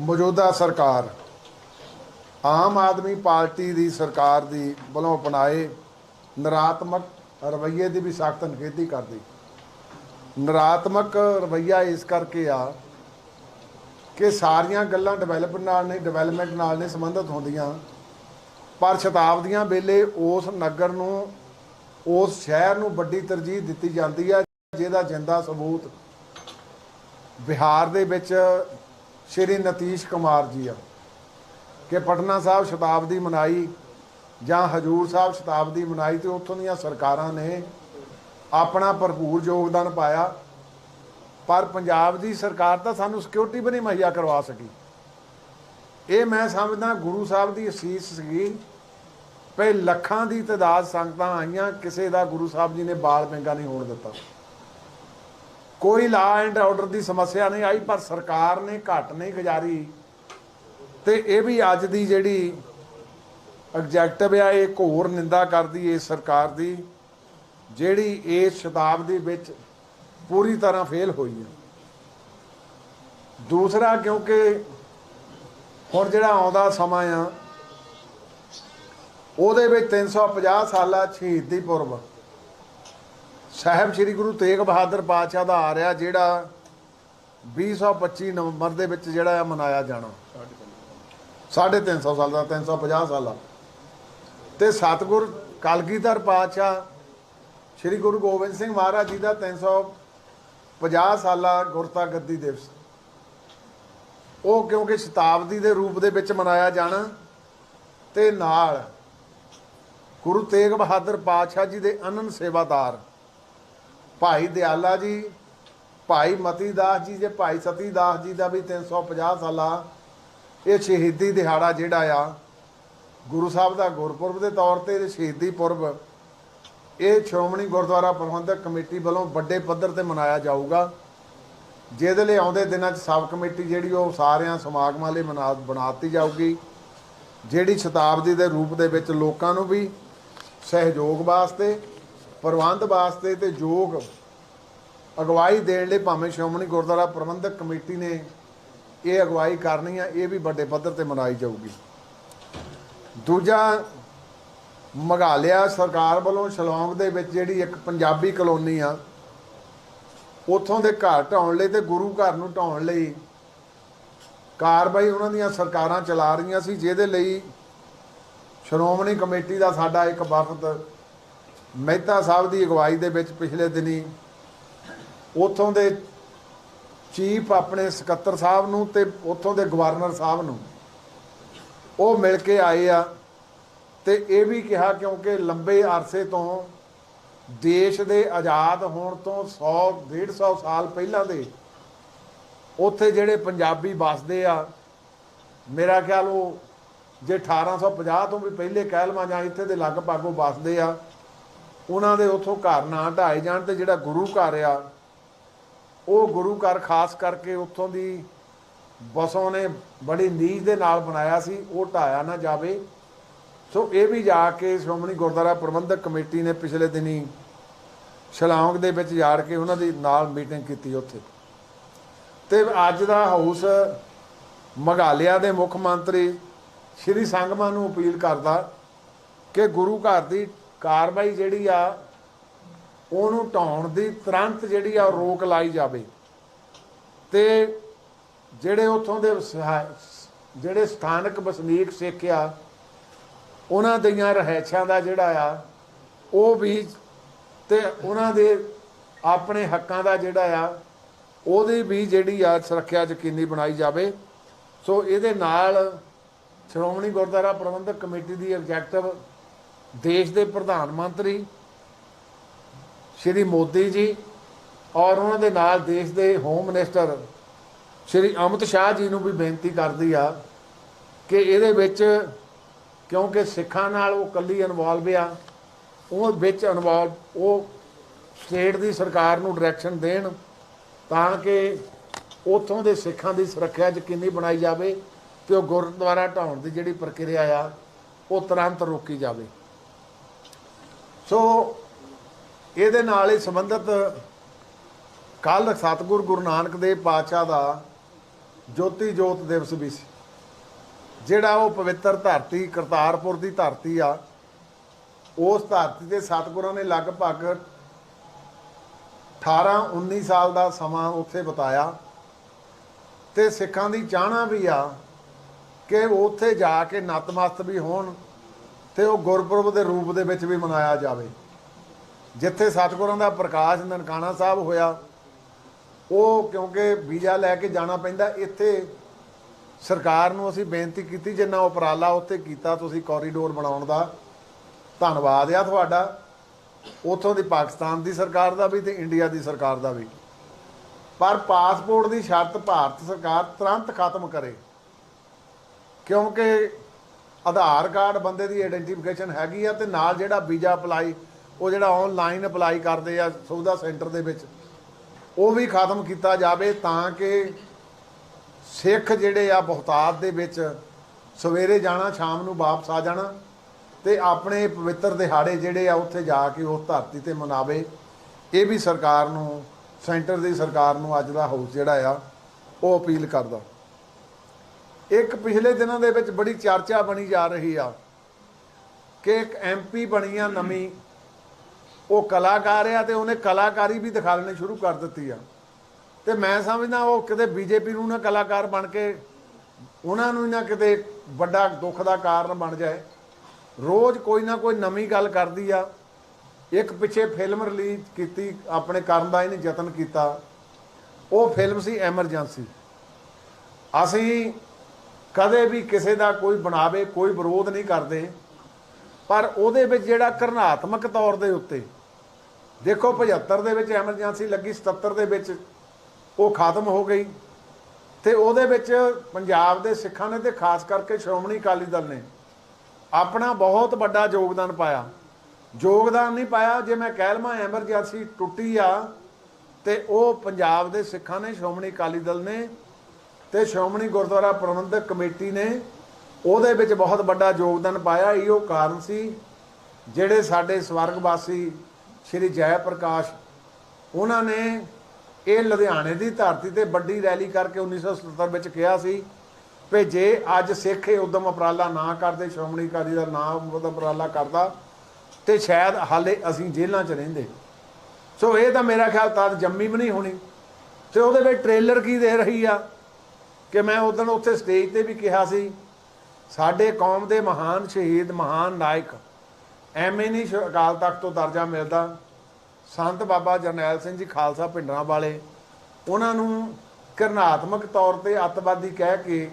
ਮੌਜੂਦਾ ਸਰਕਾਰ, ਆਮ ਆਦਮੀ ਪਾਰਟੀ ਦੀ ਸਰਕਾਰ ਦੀ ਵੱਲੋਂ ਅਪਣਾਏ ਨਰਾਤਮਕ ਰਵੱਈਏ ਦੀ ਵੀ ਸਖਤ ਨਿਖੇਧੀ ਕਰਦੀ ਨਰਾਤਮਕ ਰਵੱਈਆ ਇਸ ਕਰਕੇ ਆ ਕਿ ਸਾਰੀਆਂ ਗੱਲਾਂ ਡਿਵੈਲਪਮੈਂਟ ਨਾਲ ਨਹੀਂ ਡਿਵੈਲਪਮੈਂਟ ਨਾਲ ਨਹੀਂ ਸੰਬੰਧਿਤ ਹੁੰਦੀਆਂ, ਪਰ ਸ਼ਤਾਬਦੀਆਂ ਵੇਲੇ ਉਸ ਨਗਰ ਨੂੰ, ਉਸ ਸ਼ਹਿਰ ਨੂੰ ਵੱਡੀ ਤਰਜੀਹ ਦਿੱਤੀ ਜਾਂਦੀ ਹੈ, ਜਿਹਦਾ ਜਿੰਦਾ ਸਬੂਤ ਬਿਹਾਰ ਦੇ ਵਿੱਚ ਸ਼੍ਰੀ ਨਤੀਸ਼ ਕੁਮਾਰ ਜੀ ਆ, ਕਿ ਪਟਨਾ ਸਾਹਿਬ ਸ਼ਤਾਬਦੀ ਮਨਾਈ ਜਾਂ ਹਜੂਰ ਸਾਹਿਬ ਸ਼ਤਾਬਦੀ ਮਨਾਈ ਤੇ ਉੱਥੋਂ ਦੀਆਂ ਸਰਕਾਰਾਂ ਨੇ ਆਪਣਾ ਭਰਪੂਰ ਯੋਗਦਾਨ ਪਾਇਆ। ਪਰ ਪੰਜਾਬ ਦੀ ਸਰਕਾਰ ਤਾਂ ਸਾਨੂੰ ਸਿਕਿਉਰਿਟੀ ਵੀ ਨਹੀਂ ਮੁਹੱਈਆ ਕਰਵਾ ਸਕੀ। ਇਹ ਮੈਂ ਸਮਝਦਾ ਗੁਰੂ ਸਾਹਿਬ ਦੀ ਅਸੀਸ ਸੀਗੀ ਭਈ ਲੱਖਾਂ ਦੀ ਤਦਾਦ ਸੰਗਤਾਂ ਆਈਆਂ, ਕਿਸੇ ਦਾ ਗੁਰੂ ਸਾਹਿਬ ਜੀ ਨੇ ਬਾਲ ਪਿੰਗਾ ਨਹੀਂ ਹੋਣ ਦਿੱਤਾ। ਕੋਈ ਲਾ ਐਂਡ ਆਰਡਰ ਦੀ ਸਮੱਸਿਆ ਨਹੀਂ ਆਈ, ਪਰ ਸਰਕਾਰ ਨੇ ਘੱਟ ਨਹੀਂ ਗੁਜ਼ਾਰੀ। ਤੇ ਇਹ ਵੀ ਅੱਜ ਦੀ ਜਿਹੜੀ ਐਗਜੈਕਟਿਵ ਆ, ਇਹ ਘੋਰ ਨਿੰਦਾ ਕਰਦੀ ਇਸ ਸਰਕਾਰ ਦੀ, ਜਿਹੜੀ ਇਸ ਸ਼ਤਾਬਦੀ ਵਿੱਚ ਪੂਰੀ ਤਰ੍ਹਾਂ ਫੇਲ ਹੋਈ ਹੈ ਦੂਸਰਾ, ਕਿਉਂਕਿ ਹੁਣ ਜਿਹੜਾ ਆਉਂਦਾ ਸਮਾਂ ਆ, ਉਹਦੇ ਵਿੱਚ 350 ਸਾਲਾ ਸ਼ਹੀਦੀ ਪੁਰਬ ਸਾਹਿਬ ਸ੍ਰੀ ਗੁਰੂ ਤੇਗ ਬਹਾਦਰ ਪਾਤਸ਼ਾਹ ਦਾ ਆ ਰਿਹਾ, ਜਿਹੜਾ 2025 ਨਵੰਬਰ ਦੇ ਵਿੱਚ ਜਿਹੜਾ ਆ ਮਨਾਇਆ ਜਾਣਾ। 350 ਸਾਲ ਦਾ 350 ਸਾਲਾ ਤੇ ਸਤਿਗੁਰ ਕਲਗੀਧਰ ਪਾਤਸ਼ਾਹ ਸ੍ਰੀ ਗੁਰੂ ਗੋਬਿੰਦ ਸਿੰਘ ਮਹਾਰਾਜ ਜੀ ਦਾ 350 ਸਾਲਾ ਗੁਰਤਾ ਗੱਦੀ ਦਿਵਸ। ਉਹ ਕਿਉਂਕਿ ਸ਼ਤਾਬਦੀ ਦੇ ਰੂਪ ਦੇ ਵਿੱਚ ਮਨਾਇਆ ਜਾਣਾ ਤੇ ਨਾਲ ਗੁਰੂ ਤੇਗ ਬਹਾਦਰ ਪਾਤਸ਼ਾਹ ਜੀ ਦੇ ਅਨੰਨ ਸੇਵਾਦਾਰ ਭਾਈ ਦਿਆਲਾ ਜੀ, ਭਾਈ ਮਤੀ ਦਾਸ ਜੀ ਜੇ ਭਾਈ ਸਤੀ ਦਾਸ ਜੀ ਦਾ ਵੀ 350 ਸਾਲਾ ਇਹ ਸ਼ਹੀਦੀ ਦਿਹਾੜਾ ਜਿਹੜਾ ਆ, ਗੁਰੂ ਸਾਹਿਬ ਦਾ ਗੁਰਪੁਰਬ ਦੇ ਤੌਰ ਤੇ ਸ਼ਹੀਦੀ ਪੁਰਬ, ਇਹ ਸ਼੍ਰੋਮਣੀ ਗੁਰਦੁਆਰਾ ਪ੍ਰਬੰਧਕ ਕਮੇਟੀ ਵੱਲੋਂ ਵੱਡੇ ਪੱਧਰ ਤੇ ਮਨਾਇਆ ਜਾਊਗਾ। ਜਿਹਦੇ ਲਈ ਆਉਂਦੇ ਦਿਨਾਂ 'ਚ ਸਬ ਕਮੇਟੀ ਜਿਹੜੀ ਉਹ ਸਾਰਿਆਂ ਸਮਾਗਮਾਂ ਲਈ ਬਣਾ ਬਣਾਤੀ ਜਾਊਗੀ। ਜਿਹੜੀ ਸ਼ਤਾਬਦੀ ਦੇ ਰੂਪ ਦੇ ਵਿੱਚ ਲੋਕਾਂ ਨੂੰ ਵੀ ਸਹਿਯੋਗ ਵਾਸਤੇ ਪ੍ਰਬੰਧ ਵਾਸਤੇ ਤੇ ਯੋਗ ਅਗਵਾਈ ਦੇਣ ਲਈ ਭਾਵੇਂ ਸ਼੍ਰੋਮਣੀ ਗੁਰਦੁਆਰਾ ਪ੍ਰਬੰਧਕ ਕਮੇਟੀ ਨੇ ਇਹ ਅਗਵਾਈ ਕਰਨੀ ਆ, ਇਹ ਵੀ ਵੱਡੇ ਪੱਧਰ ਤੇ ਮਨਾਈ ਜਾਊਗੀ। ਦੂਜਾ ਮਗਾਲਿਆ ਸਰਕਾਰ ਵੱਲੋਂ ਸ਼ਿਲੌਂਗ ਦੇ ਵਿੱਚ ਜਿਹੜੀ ਇੱਕ ਪੰਜਾਬੀ ਕਲੋਨੀ ਆ, ਉੱਥੋਂ ਦੇ ਘਰ ਢਾਉਣ ਲਈ ਤੇ ਗੁਰੂ ਘਰ ਨੂੰ ਢਾਉਣ ਲਈ ਕਾਰਵਾਈ ਉਹਨਾਂ ਦੀਆਂ ਸਰਕਾਰਾਂ ਚਲਾ ਰਹੀਆਂ ਸੀ, ਜਿਹਦੇ ਲਈ ਸ਼੍ਰੋਮਣੀ ਕਮੇਟੀ ਦਾ ਸਾਡਾ ਇੱਕ ਵਫਦ ਮਹਿਤਾ ਸਾਹਿਬ ਦੀ ਅਗਵਾਈ ਦੇ ਵਿੱਚ ਪਿਛਲੇ ਦਿਨੀ ਉੱਥੋਂ ਦੇ ਚੀਫ ਆਪਣੇ ਸਕੱਤਰ ਸਾਹਿਬ ਨੂੰ ਤੇ ਉੱਥੋਂ ਦੇ ਗਵਰਨਰ ਸਾਹਿਬ ਨੂੰ ਉਹ ਮਿਲ ਕੇ ਆਏ ਆ ਤੇ ਇਹ ਵੀ ਕਿਹਾ ਕਿਉਂਕਿ ਲੰਬੇ ਅਰਸੇ ਤੋਂ ਦੇਸ਼ ਦੇ ਆਜ਼ਾਦ ਹੋਣ ਤੋਂ 100 150 ਸਾਲ ਪਹਿਲਾਂ ਦੇ ਉੱਥੇ ਜਿਹੜੇ ਪੰਜਾਬੀ ਵੱਸਦੇ ਆ, ਮੇਰਾ ਖਿਆਲ ਉਹ ਜੇ 1850 ਤੋਂ ਵੀ ਪਹਿਲੇ ਕਹਿ ਲਵਾਂ ਜਾਂ ਇੱਥੇ ਦੇ ਲਗਭਗ ਉਹ ਵੱਸਦੇ ਆ ਉਹਨਾਂ ਦੇ ਉੱਥੋਂ ਘਰ ਨਾ ਢਾਏ ਜਾਣ ਤੇ ਜਿਹੜਾ ਗੁਰੂ ਘਰ ਆ, ਉਹ ਗੁਰੂ ਘਰ ਖਾਸ ਕਰਕੇ ਉੱਥੋਂ ਦੀ ਬਸੋਂ ਨੇ ਬੜੀ ਨੀਝ ਦੇ ਨਾਲ ਬਣਾਇਆ ਸੀ, ਉਹ ਢਾਇਆ ਨਾ ਜਾਵੇ। ਸੋ ਇਹ ਵੀ ਜਾ ਕੇ ਸ਼੍ਰੋਮਣੀ ਗੁਰਦੁਆਰਾ ਪ੍ਰਬੰਧਕ ਕਮੇਟੀ ਨੇ ਪਿਛਲੇ ਦਿਨੀ ਸ਼ਿਲੌਂਗ ਦੇ ਵਿੱਚ ਜਾੜ ਕੇ ਉਹਨਾਂ ਦੀ ਨਾਲ ਮੀਟਿੰਗ ਕੀਤੀ ਉੱਥੇ। ਤੇ ਅੱਜ ਦਾ ਹਾਊਸ ਮਗਾਲਿਆ ਦੇ ਮੁੱਖ ਮੰਤਰੀ ਸ਼੍ਰੀ ਸੰਗਮਾ ਨੂੰ ਅਪੀਲ ਕਰਦਾ ਕਿ ਗੁਰੂ ਘਰ ਦੀ ਕਾਰਵਾਈ ਜਿਹੜੀ ਆ, ਉਹਨੂੰ ਢਾਉਣ ਦੀ ਤੁਰੰਤ ਜਿਹੜੀ ਆ ਰੋਕ ਲਾਈ ਜਾਵੇ। ਤੇ ਜਿਹੜੇ ਉੱਥੋਂ ਦੇ ਸਹਾ- ਜਿਹੜੇ ਸਥਾਨਕ ਵਸਨੀਕ ਸਿੱਖ ਆ, ਉਹਨਾਂ ਦੀਆਂ ਰਹਿਛਾਂ ਦਾ ਜਿਹੜਾ ਆ, ਉਹ ਵੀ ਤੇ ਉਹਨਾਂ ਦੇ ਆਪਣੇ ਹੱਕਾਂ ਦਾ ਜਿਹੜਾ ਆ, ਉਹਦੀ ਵੀ ਜਿਹੜੀ ਆ ਸੁਰੱਖਿਆ ਯਕੀਨੀ ਬਣਾਈ ਜਾਵੇ। ਸੋ ਇਹਦੇ ਨਾਲ ਸ਼੍ਰੋਮਣੀ ਗੁਰਦੁਆਰਾ ਪ੍ਰਬੰਧਕ ਕਮੇਟੀ ਦੀ ਐਗਜੈਕਟਿਵ ਦੇਸ਼ ਦੇ ਪ੍ਰਧਾਨ ਮੰਤਰੀ ਸ਼੍ਰੀ ਮੋਦੀ ਜੀ ਔਰ ਉਹਨਾਂ ਦੇ ਨਾਲ ਦੇਸ਼ ਦੇ ਹੋਮ ਮਿਨਿਸਟਰ ਸ਼੍ਰੀ ਅਮਿਤ ਸ਼ਾਹ ਜੀ ਨੂੰ ਵੀ ਬੇਨਤੀ ਕਰਦੀ ਆ ਕਿ ਇਹਦੇ ਵਿੱਚ ਕਿਉਂਕਿ ਸਿੱਖਾਂ ਨਾਲ ਉਹ ਕੱਲੀ ਇਨਵੋਲਵ ਆ, ਉਹ ਵਿੱਚ ਇਨਵੋਲਵ ਉਹ ਸਟੇਟ ਦੀ ਸਰਕਾਰ ਨੂੰ ਡਾਇਰੈਕਸ਼ਨ ਦੇਣ ਤਾਂ ਕਿ ਉਥੋਂ ਦੇ ਸਿੱਖਾਂ ਦੀ ਸੁਰੱਖਿਆ ਯਕੀਨੀ ਬਣਾਈ ਜਾਵੇ ਤੇ ਉਹ ਗੁਰਦੁਆਰਾ ਢਾਉਣ ਦੀ ਜਿਹੜੀ ਪ੍ਰਕਿਰਿਆ ਆ, ਉਹ ਤੁਰੰਤ ਰੋਕੀ ਜਾਵੇ। ਸੋ ਇਹਦੇ ਨਾਲ ਹੀ ਸੰਬੰਧਿਤ ਕੱਲ ਸਤਿਗੁਰ ਗੁਰੂ ਨਾਨਕ ਦੇਵ ਪਾਤਸ਼ਾਹ ਦਾ ਜੋਤੀ ਜੋਤ ਦਿਵਸ ਵੀ ਸੀ। ਜਿਹੜਾ ਉਹ ਪਵਿੱਤਰ ਧਰਤੀ ਕਰਤਾਰਪੁਰ ਦੀ ਧਰਤੀ ਆ, ਉਸ ਧਰਤੀ ਤੇ ਸਤਿਗੁਰਾਂ ਨੇ ਲਗਭਗ 18 19 ਸਾਲ ਦਾ ਸਮਾਂ ਉੱਥੇ ਬਿਤਾਇਆ ਤੇ ਸਿੱਖਾਂ ਦੀ ਚਾਹਨਾ ਵੀ ਆ ਕਿ ਉੱਥੇ ਜਾ ਕੇ ਨਤਮਸਤ ਵੀ ਹੋਣ। ਤੇ ਉਹ ਗੁਰਪੁਰਬ ਦੇ ਰੂਪ ਦੇ ਵਿੱਚ ਵੀ ਮਨਾਇਆ ਜਾਵੇ। ਜਿੱਥੇ ਸਤਿਗੁਰਾਂ ਦਾ ਪ੍ਰਕਾਸ਼ ਨਨਕਾਣਾ ਸਾਹਿਬ ਹੋਇਆ, ਉਹ ਕਿਉਂਕਿ ਵੀਜ਼ਾ ਲੈ ਕੇ ਜਾਣਾ ਪੈਂਦਾ, ਇੱਥੇ ਸਰਕਾਰ ਨੂੰ ਅਸੀਂ ਬੇਨਤੀ ਕੀਤੀ, ਜਿੰਨਾ ਉਪਰਾਲਾ ਉੱਥੇ ਕੀਤਾ ਤੁਸੀਂ ਕੋਰੀਡੋਰ ਬਣਾਉਣ ਦਾ, ਧੰਨਵਾਦ ਆ ਤੁਹਾਡਾ। ਉਥੋਂ ਦੀ ਪਾਕਿਸਤਾਨ ਦੀ ਸਰਕਾਰ ਦਾ ਵੀ ਤੇ ਇੰਡੀਆ ਦੀ ਸਰਕਾਰ ਦਾ ਵੀ। ਪਰ ਪਾਸਪੋਰਟ ਦੀ ਸ਼ਰਤ ਭਾਰਤ ਸਰਕਾਰ ਤੁਰੰਤ ਖਤਮ ਕਰੇ। ਕਿਉਂਕਿ ਆਧਾਰ ਕਾਰਡ ਬੰਦੇ ਦੀ ਆਇਡੈਂਟੀਫਿਕੇਸ਼ਨ ਹੈਗੀ ਆ ਤੇ ਨਾਲ ਜਿਹੜਾ ਵੀਜ਼ਾ ਅਪਲਾਈ ਉਹ ਜਿਹੜਾ ਆਨਲਾਈਨ ਅਪਲਾਈ ਕਰਦੇ ਆ ਸੁਵਿਧਾ ਸੈਂਟਰ ਦੇ ਵਿੱਚ, ਉਹ ਵੀ ਖਤਮ ਕੀਤਾ ਜਾਵੇ ਤਾਂ ਕਿ ਸਿੱਖ ਜਿਹੜੇ ਆ ਬਹੁਤਾਤ ਦੇ ਵਿੱਚ ਸਵੇਰੇ ਜਾਣਾ, ਸ਼ਾਮ ਨੂੰ ਵਾਪਸ ਆ ਜਾਣਾ ਤੇ ਆਪਣੇ ਪਵਿੱਤਰ ਦਿਹਾੜੇ ਜਿਹੜੇ ਆ ਉੱਥੇ ਜਾ ਕੇ ਉਸ ਧਰਤੀ ਤੇ ਮਨਾਵੇ। ਇਹ ਵੀ ਸਰਕਾਰ ਨੂੰ, ਸੈਂਟਰ ਦੀ ਸਰਕਾਰ ਨੂੰ ਅੱਜ ਦਾ ਹਾਊਸ ਜਿਹੜਾ ਆ, ਉਹ ਅਪੀਲ ਕਰਦਾ। ਇੱਕ ਪਿਛਲੇ ਦਿਨਾਂ ਦੇ ਵਿੱਚ ਬੜੀ ਚਰਚਾ ਬਣੀ ਜਾ ਰਹੀ ਆ ਕਿ ਇੱਕ ਐਮਪੀ ਬਣੀ ਆ ਨਵੀਂ, ਉਹ ਕਲਾਕਾਰ ਆ ਤੇ ਉਹਨੇ ਕਲਾਕਾਰੀ ਵੀ ਦਿਖਾਲਣੀ ਸ਼ੁਰੂ ਕਰ ਦਿੱਤੀ ਆ। ਤੇ ਮੈਂ ਸਮਝਦਾ ਉਹ ਕਿਤੇ ਬੀਜੇਪੀ ਨੂੰ ਨਾ ਕਲਾਕਾਰ ਬਣ ਕੇ, ਉਹਨਾਂ ਨੂੰ ਹੀ ਨਾ ਕਿਤੇ ਵੱਡਾ ਦੁੱਖ ਦਾ ਕਾਰਨ ਬਣ ਜਾਏ। ਰੋਜ਼ ਕੋਈ ਨਾ ਕੋਈ ਨਵੀਂ ਗੱਲ ਕਰਦੀ ਆ। ਇੱਕ ਪਿੱਛੇ ਫਿਲਮ ਰਿਲੀਜ਼ ਕੀਤੀ, ਆਪਣੇ ਕਰਨ ਦਾ ਇਹਨੇ ਯਤਨ ਕੀਤਾ। ਉਹ ਫਿਲਮ ਸੀ ਐਮਰਜੈਂਸੀ। ਅਸੀਂ ਕਦੇ ਵੀ ਕਿਸੇ ਦਾ ਕੋਈ ਬਣਾਵੇ, ਕੋਈ ਵਿਰੋਧ ਨਹੀਂ ਕਰਦੇ। ਪਰ ਉਹਦੇ ਵਿੱਚ ਜਿਹੜਾ ਕਰਨਾਤਮਕ ਤੌਰ ਦੇ ਉੱਤੇ, ਦੇਖੋ 75 ਦੇ ਵਿੱਚ ਐਮਰਜੈਂਸੀ ਲੱਗੀ 77 ਦੇ ਵਿੱਚ ਉਹ ਖਤਮ ਹੋ ਗਈ। ਤੇ ਉਹਦੇ ਵਿੱਚ ਪੰਜਾਬ ਦੇ ਸਿੱਖਾਂ ਨੇ ਤੇ ਖਾਸ ਕਰਕੇ ਸ਼੍ਰੋਮਣੀ ਅਕਾਲੀ ਦਲ ਨੇ ਆਪਣਾ ਬਹੁਤ ਵੱਡਾ ਯੋਗਦਾਨ ਪਾਇਆ। ਯੋਗਦਾਨ ਨਹੀਂ ਪਾਇਆ, ਜੇ ਮੈਂ ਕਹਿ ਲਵਾਂ ਐਮਰਜੈਂਸੀ ਟੁੱਟੀ ਆ, ਤੇ ਉਹ ਪੰਜਾਬ ਦੇ ਸਿੱਖਾਂ ਨੇ, ਸ਼੍ਰੋਮਣੀ ਅਕਾਲੀ ਦਲ ਨੇ ਤੇ ਸ਼੍ਰੋਮਣੀ ਗੁਰਦੁਆਰਾ ਪ੍ਰਬੰਧਕ ਕਮੇਟੀ ਨੇ ਉਹਦੇ ਵਿੱਚ ਬਹੁਤ ਵੱਡਾ ਯੋਗਦਾਨ ਪਾਇਆ। ਇਹੋ ਕਾਰਨ ਸੀ ਜਿਹੜੇ ਸਾਡੇ ਸਵਰਗਵਾਸੀ ਸ਼੍ਰੀ ਜੈ ਪ੍ਰਕਾਸ਼, ਉਹਨਾਂ ਨੇ ਇਹ ਲੁਧਿਆਣੇ ਦੀ ਧਰਤੀ ਤੇ ਵੱਡੀ ਰੈਲੀ ਕਰਕੇ 1977 ਵਿੱਚ ਕਿਹਾ ਸੀ ਵੀ ਜੇ ਅੱਜ ਸਿੱਖ ਇਹ ਉਦਮ ਉਪਰਾਲਾ ਨਾ ਕਰਦੇ, ਸ਼੍ਰੋਮਣੀ ਅਕਾਲੀ ਦਾ ਨਾਮ ਉਦਮ ਉਪਰਾਲਾ ਕਰਦਾ, ਤੇ ਸ਼ਾਇਦ ਹਾਲੇ ਅਸੀਂ ਜੇਲ੍ਹਾਂ 'ਚ ਰਹਿੰਦੇ। ਸੋ ਇਹ ਤਾਂ ਮੇਰਾ ਖਿਆਲ ਤਾਂ ਜੰਮੀ ਵੀ ਨਹੀਂ ਹੋਣੀ। ਤੇ ਉਹਦੇ ਵਿੱਚ ਟ੍ਰੇਲਰ ਕੀ ਦੇ ਰਹੀ ਆ? ਕਿ ਮੈਂ ਉਦੋਂ ਉੱਥੇ ਸਟੇਜ ਤੇ ਵੀ ਕਿਹਾ ਸੀ, ਸਾਡੇ ਕੌਮ ਦੇ ਮਹਾਨ ਸ਼ਹੀਦ, ਮਹਾਨ ਨਾਇਕ, ਐਵੇਂ ਨਹੀਂ ਅਕਾਲ ਤਖਤ ਤੋਂ ਦਰਜਾ ਮਿਲਦਾ। ਸੰਤ ਬਾਬਾ ਜਰਨੈਲ ਸਿੰਘ ਜੀ ਖਾਲਸਾ ਪਿੰਡਰਾਂ ਵਾਲੇ, ਉਹਨਾਂ ਨੂੰ ਕਰਨਾਤਮਕ ਤੌਰ ਤੇ ਅੱਤਵਾਦੀ ਕਹਿ ਕੇ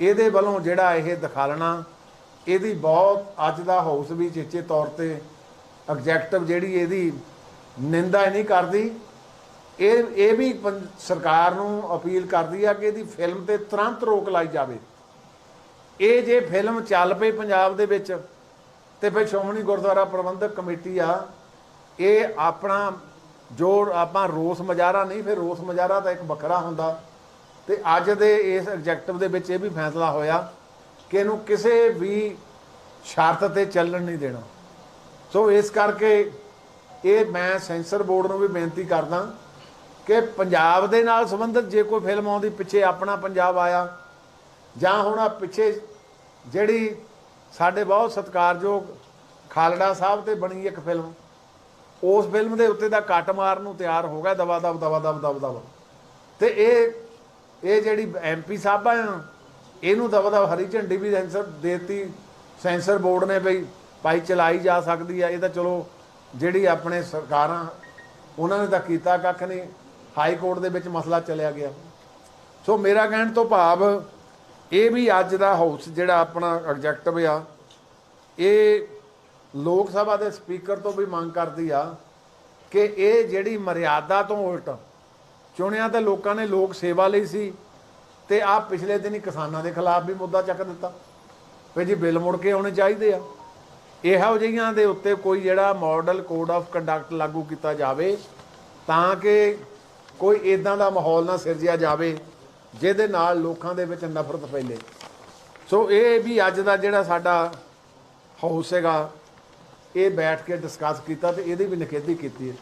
ਇਹਦੇ ਵੱਲੋਂ ਜਿਹੜਾ ਇਹ ਦਿਖਾਲਣਾ, ਇਹਦੀ ਬਹੁਤ ਅੱਜ ਦਾ ਹਾਊਸ ਵੀ ਚੇਚੇ ਤੌਰ ਤੇ ਐਗਜੈਕਟਿਵ ਜਿਹੜੀ ਇਹਦੀ ਨਿੰਦਾ ਨਹੀਂ ਕਰਦੀ। ਇਹ ਇਹ ਵੀ ਪੰ- ਸਰਕਾਰ ਨੂੰ ਅਪੀਲ ਕਰਦੀ ਆ ਕਿ ਇਹਦੀ ਫਿਲਮ ਤੇ ਤੁਰੰਤ ਰੋਕ ਲਾਈ ਜਾਵੇ। ਇਹ ਜੇ ਫਿਲਮ ਚੱਲ ਪਈ ਪੰਜਾਬ ਦੇ ਵਿੱਚ, ਤੇ ਫਿਰ ਸ਼੍ਰੋਮਣੀ ਗੁਰਦੁਆਰਾ ਪ੍ਰਬੰਧਕ ਕਮੇਟੀ ਆ, ਇਹ ਆਪਣਾ ਜੋ ਆਪਾਂ ਰੋਸ ਮਜਾਰਾ ਨਹੀਂ, ਫਿਰ ਰੋਸ ਮਜਾਰਾ ਤਾਂ ਇੱਕ ਵੱਖਰਾ ਹੁੰਦਾ। ਤੇ ਅੱਜ ਦੇ ਇਸ ਐਗਜੈਕਟਿਵ ਦੇ ਵਿੱਚ ਇਹ ਵੀ ਫੈਸਲਾ ਹੋਇਆ ਕਿ ਇਹਨੂੰ ਕਿਸੇ ਵੀ ਸ਼ਰਤ ਤੇ ਚੱਲਣ ਨਹੀਂ ਦੇਣਾ। ਸੋ ਇਸ ਕਰਕੇ ਇਹ ਮੈਂ ਸੈਂਸਰ ਬੋਰਡ ਨੂੰ ਵੀ ਬੇਨਤੀ ਕਰਦਾ ਕਿ ਪੰਜਾਬ ਦੇ ਨਾਲ ਸੰਬੰਧਿਤ ਜੇ ਕੋਈ ਫਿਲਮ ਆਉਂਦੀ, ਪਿੱਛੇ ਆਪਣਾ ਪੰਜਾਬ ਆਇਆ, ਜਾਂ ਹੁਣ ਆ ਪਿੱਛੇ ਜਿਹੜੀ ਸਾਡੇ ਬਹੁਤ ਸਤਿਕਾਰਯੋਗ ਖਾਲੜਾ ਸਾਹਿਬ ਤੇ ਬਣੀ ਇੱਕ ਫਿਲਮ, ਉਸ ਫਿਲਮ ਦੇ ਉੱਤੇ ਦਾ ਕੱਟ ਮਾਰਨ ਨੂੰ ਤਿਆਰ ਹੋ ਗਿਆ ਦਵਾ ਦਬ ਦਵਾ ਦਬ ਦਬ ਦਬ। ਤੇ ਇਹ ਇਹ ਜਿਹੜੀ ਐਮਪੀ ਸਾਹਿਬ ਆ, ਇਹਨੂੰ ਦਵਾ ਦਬ ਹਰੀ ਝੰਡੀ ਵੀ ਸੈਂਸਰ ਦੇਤੀ, ਸੈਂਸਰ ਬੋਰਡ ਨੇ ਬਈ, ਭਾਈ ਚਲਾਈ ਜਾ ਸਕਦੀ ਆ, ਇਹ ਤਾਂ ਚਲੋ ਜਿਹੜੀ ਆਪਣੇ ਸਰਕਾਰਾਂ, ਉਹਨਾਂ ਨੇ ਤਾਂ ਕੀਤਾ ਕੱਖ ਨਹੀਂ। ਹਾਈ ਕੋਰਟ ਦੇ ਵਿੱਚ ਮਸਲਾ ਚਲਿਆ ਗਿਆ। ਸੋ ਮੇਰਾ ਕਹਿਣ ਤੋਂ ਭਾਵ ਇਹ ਵੀ ਅੱਜ ਦਾ ਹਾਊਸ ਜਿਹੜਾ ਆਪਣਾ ਐਗਜੈਕਟਿਵ ਆ, ਇਹ ਲੋਕ ਸਭਾ ਦੇ ਸਪੀਕਰ ਤੋਂ ਵੀ ਮੰਗ ਕਰਦੀ ਆ ਕਿ ਇਹ ਜਿਹੜੀ ਮਰਿਆਦਾ ਤੋਂ ਉਲਟ ਚੁਣਿਆ ਤੇ ਲੋਕਾਂ ਨੇ ਲੋਕ ਸੇਵਾ ਲਈ ਸੀ ਤੇ ਆ ਪਿਛਲੇ ਦਿਨ ਹੀ ਕਿਸਾਨਾਂ ਦੇ ਖਿਲਾਫ ਵੀ ਮੁੱਦਾ ਚੱਕ ਦਿੱਤਾ ਵੀ ਜੀ ਬਿੱਲ ਮੁੜ ਕੇ ਆਉਣੇ ਚਾਹੀਦੇ ਆ। ਇਹੋ ਜਿਹੀਆਂ ਦੇ ਉੱਤੇ ਕੋਈ ਜਿਹੜਾ ਮਾਡਲ ਕੋਡ ਆਫ ਕੰਡਕਟ ਲਾਗੂ ਕੀਤਾ ਜਾਵੇ ਤਾਂ ਕਿ ਕੋਈ ਇਦਾਂ ਦਾ ਮਾਹੌਲ ਨਾ ਸਿਰਜਿਆ ਜਾਵੇ, ਜਿਹਦੇ ਨਾਲ ਲੋਕਾਂ ਦੇ ਵਿੱਚ ਨਫ਼ਰਤ ਫੈਲੇ। ਸੋ ਇਹ ਵੀ ਅੱਜ ਦਾ ਜਿਹੜਾ ਸਾਡਾ ਹਾਊਸ ਹੈਗਾ, ਇਹ ਬੈਠ ਕੇ ਡਿਸਕਸ ਕੀਤਾ ਤੇ ਇਹਦੀ ਵੀ ਨਿਖੇਧੀ ਕੀਤੀ ਹੈ।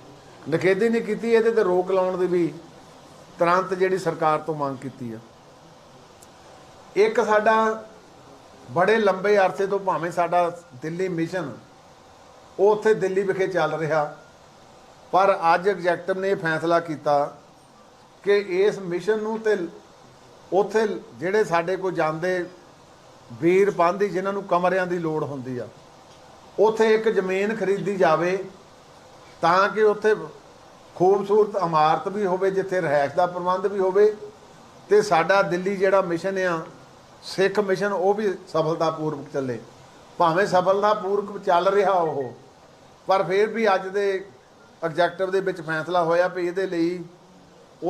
ਨਿਖੇਧੀ ਨਹੀਂ ਕੀਤੀ, ਇਹਦੇ ਤੇ ਰੋਕ ਲਾਉਣ ਦੀ ਵੀ ਤੁਰੰਤ ਜਿਹੜੀ ਸਰਕਾਰ ਤੋਂ ਮੰਗ ਕੀਤੀ ਆ। ਇੱਕ ਸਾਡਾ ਬੜੇ ਲੰਬੇ ਅਰਸੇ ਤੋਂ ਭਾਵੇਂ ਸਾਡਾ ਦਿੱਲੀ ਮਿਸ਼ਨ ਉਹ ਉੱਥੇ ਦਿੱਲੀ ਵਿਖੇ ਚੱਲ ਰਿਹਾ, ਪਰ ਅੱਜ ਐਗਜ਼ੈਕਟਿਵ ਨੇ ਇਹ ਫੈਸਲਾ ਕੀਤਾ ਕਿ ਇਸ ਮਿਸ਼ਨ ਨੂੰ ਤੇ ਉਥੇ ਜਿਹੜੇ ਸਾਡੇ ਕੋਲ ਜਾਂਦੇ ਵੀਰ ਪਾਂਧੀ ਜਿਨ੍ਹਾਂ ਨੂੰ ਕਮਰਿਆਂ ਦੀ ਲੋੜ ਹੁੰਦੀ ਆ, ਉਥੇ ਇੱਕ ਜ਼ਮੀਨ ਖਰੀਦੀ ਜਾਵੇ ਤਾਂ ਕਿ ਉਥੇ ਖੂਬਸੂਰਤ ਇਮਾਰਤ ਵੀ ਹੋਵੇ, ਜਿੱਥੇ ਰਹਿائش ਦਾ ਪ੍ਰਬੰਧ ਵੀ ਹੋਵੇ ਤੇ ਸਾਡਾ ਦਿੱਲੀ ਜਿਹੜਾ ਮਿਸ਼ਨ ਆ, ਸਿੱਖ ਮਿਸ਼ਨ, ਉਹ ਵੀ ਸਫਲਤਾਪੂਰਵਕ ਚੱਲੇ। ਭਾਵੇਂ ਸਫਲਤਾਪੂਰਵਕ ਚੱਲ ਰਿਹਾ ਉਹ, ਪਰ ਫਿਰ ਵੀ ਅੱਜ ਦੇ ਐਗਜੈਕਟਿਵ ਦੇ ਵਿੱਚ ਫੈਸਲਾ ਹੋਇਆ ਵੀ ਇਹਦੇ ਲਈ